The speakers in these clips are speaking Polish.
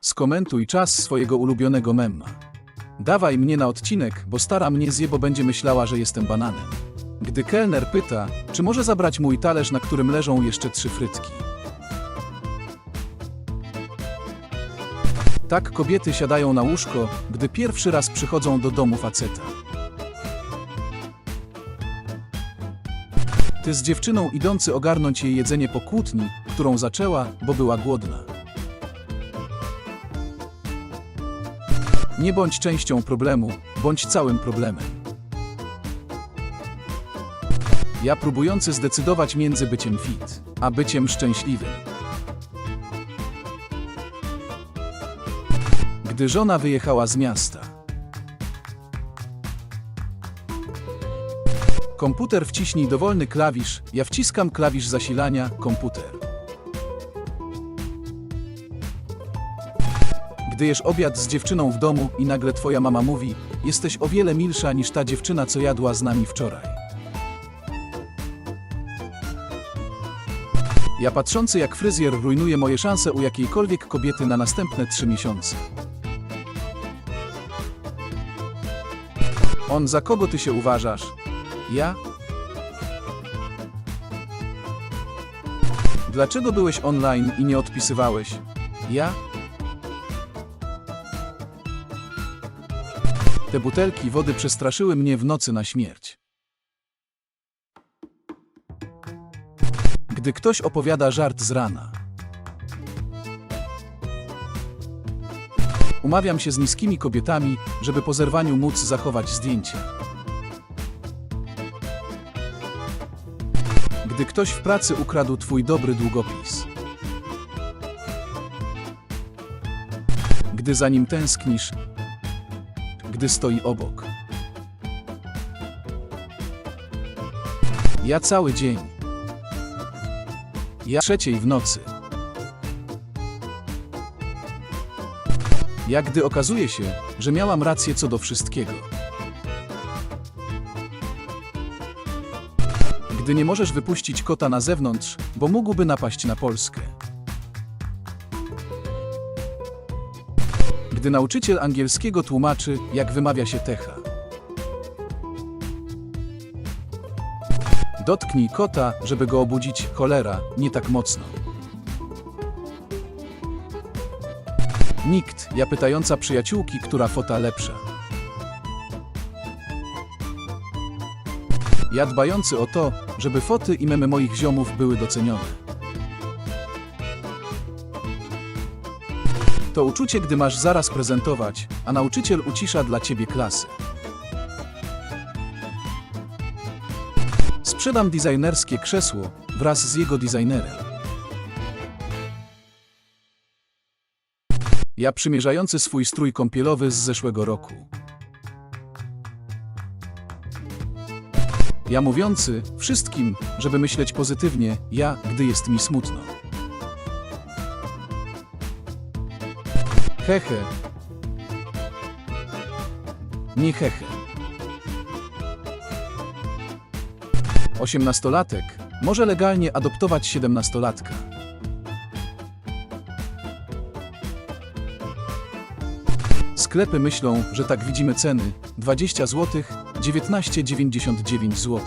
Skomentuj czas swojego ulubionego memma. Dawaj mnie na odcinek, bo stara mnie zje, bo będzie myślała, że jestem bananem. Gdy kelner pyta, czy może zabrać mój talerz, na którym leżą jeszcze trzy frytki. Tak kobiety siadają na łóżko, gdy pierwszy raz przychodzą do domu faceta. Ty z dziewczyną idący ogarnąć jej jedzenie po kłótni, którą zaczęła, bo była głodna. Nie bądź częścią problemu, bądź całym problemem. Ja próbujący zdecydować między byciem fit, a byciem szczęśliwym. Gdy żona wyjechała z miasta. Komputer wciśnij dowolny klawisz, ja wciskam klawisz zasilania, komputer. Gdy jesz obiad z dziewczyną w domu i nagle twoja mama mówi, jesteś o wiele milsza niż ta dziewczyna, co jadła z nami wczoraj. Ja patrzący jak fryzjer rujnuje moje szanse u jakiejkolwiek kobiety na następne trzy miesiące. On za kogo ty się uważasz? Ja? Dlaczego byłeś online i nie odpisywałeś? Ja? Te butelki wody przestraszyły mnie w nocy na śmierć. Gdy ktoś opowiada żart z rana. Umawiam się z niskimi kobietami, żeby po zerwaniu móc zachować zdjęcie. Gdy ktoś w pracy ukradł twój dobry długopis. Gdy za nim tęsknisz, gdy stoi obok. Ja cały dzień. Ja trzeciej w nocy. Jak gdy okazuje się, że miałam rację co do wszystkiego. Gdy nie możesz wypuścić kota na zewnątrz, bo mógłby napaść na Polskę. Gdy nauczyciel angielskiego tłumaczy, jak wymawia się techa. Dotknij kota, żeby go obudzić, cholera, nie tak mocno. Nikt, ja pytająca przyjaciółki, która fota lepsza. Ja dbający o to, żeby foty i memy moich ziomów były docenione. To uczucie, gdy masz zaraz prezentować, a nauczyciel ucisza dla ciebie klasy. Sprzedam designerskie krzesło wraz z jego designerem. Ja przymierzający swój strój kąpielowy z zeszłego roku. Ja mówiący wszystkim, żeby myśleć pozytywnie, ja, gdy jest mi smutno. Hehe. Nie hehe. Osiemnastolatek może legalnie adoptować siedemnastolatka. Sklepy myślą, że tak widzimy ceny 20 zł, 19,99 zł.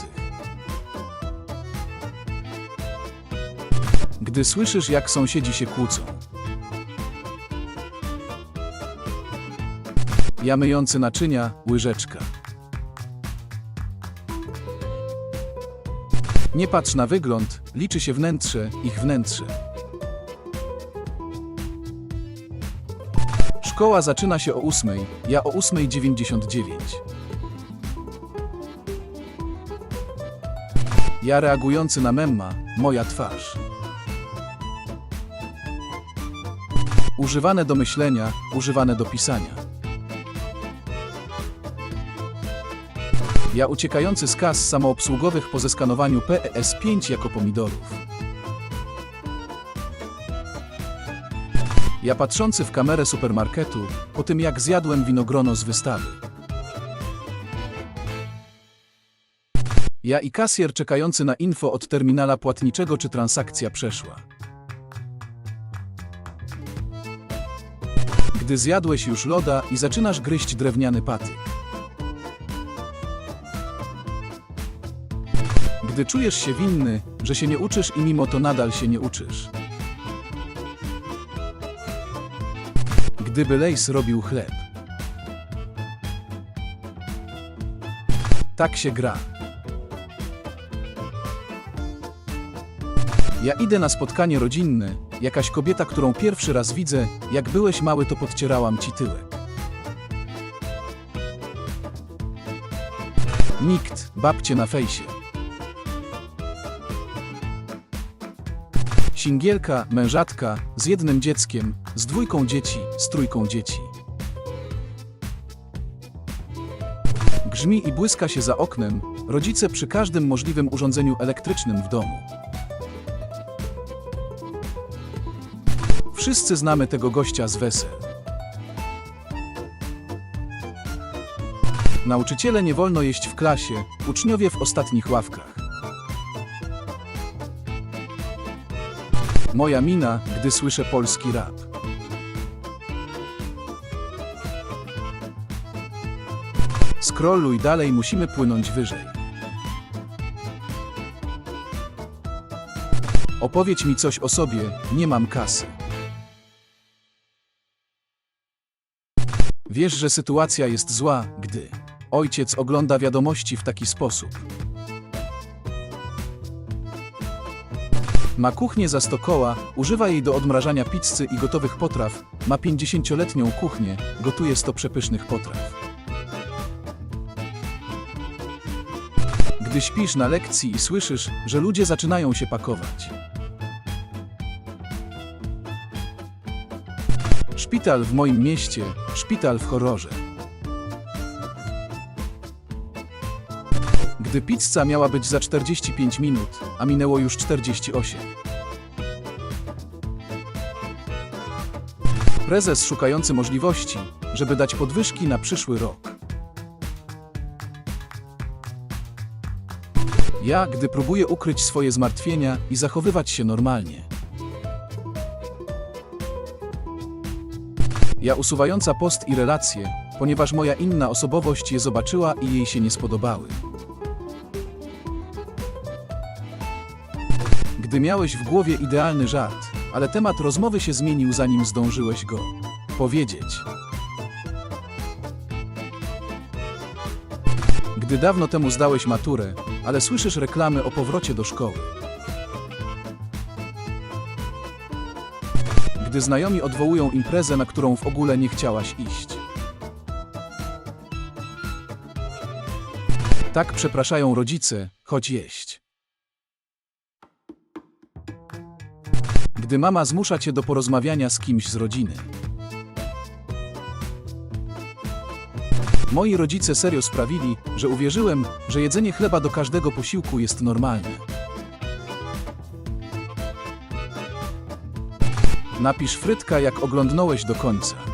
Gdy słyszysz, jak sąsiedzi się kłócą. Ja myjący naczynia, łyżeczka. Nie patrz na wygląd, liczy się wnętrze, ich wnętrze. Szkoła zaczyna się o ósmej, ja o ósmej dziewięćdziesiąt dziewięć. Ja reagujący na memma, moja twarz. Używane do myślenia, używane do pisania. Ja uciekający z kas samoobsługowych po zeskanowaniu PES5 jako pomidorów. Ja patrzący w kamerę supermarketu po tym jak zjadłem winogrono z wystawy. Ja i kasjer czekający na info od terminala płatniczego czy transakcja przeszła. Gdy zjadłeś już loda i zaczynasz gryźć drewniany patyk. Gdy czujesz się winny, że się nie uczysz i mimo to nadal się nie uczysz. Gdyby Lejs robił chleb. Tak się gra. Ja idę na spotkanie rodzinne, jakaś kobieta, którą pierwszy raz widzę, jak byłeś mały to podcierałam ci tyłek. Nikt, babcie na fejsie. Singielka, mężatka, z jednym dzieckiem, z dwójką dzieci, z trójką dzieci. Grzmi i błyska się za oknem, rodzice przy każdym możliwym urządzeniu elektrycznym w domu. Wszyscy znamy tego gościa z wesel. Nauczyciele nie wolno jeść w klasie, uczniowie w ostatnich ławkach. Moja mina, gdy słyszę polski rap. Scrolluj dalej, musimy płynąć wyżej. Opowiedz mi coś o sobie, nie mam kasy. Wiesz, że sytuacja jest zła, gdy ojciec ogląda wiadomości w taki sposób. Ma kuchnię za 100 koła, używa jej do odmrażania pizzy i gotowych potraw, ma 50-letnią kuchnię, gotuje 100 przepysznych potraw. Gdy śpisz na lekcji i słyszysz, że ludzie zaczynają się pakować. Szpital w moim mieście, szpital w horrorze. Gdy pizza miała być za 45 minut, a minęło już 48. Prezes szukający możliwości, żeby dać podwyżki na przyszły rok. Ja, gdy próbuję ukryć swoje zmartwienia i zachowywać się normalnie. Ja usuwająca post i relacje, ponieważ moja inna osobowość je zobaczyła i jej się nie spodobały. Gdy miałeś w głowie idealny żart, ale temat rozmowy się zmienił zanim zdążyłeś go powiedzieć. Gdy dawno temu zdałeś maturę, ale słyszysz reklamy o powrocie do szkoły. Gdy znajomi odwołują imprezę, na którą w ogóle nie chciałaś iść. Tak przepraszają rodzice, choć jeść. Gdy mama zmusza cię do porozmawiania z kimś z rodziny. Moi rodzice serio sprawili, że uwierzyłem, że jedzenie chleba do każdego posiłku jest normalne. Napisz frytka, jak oglądnąłeś do końca.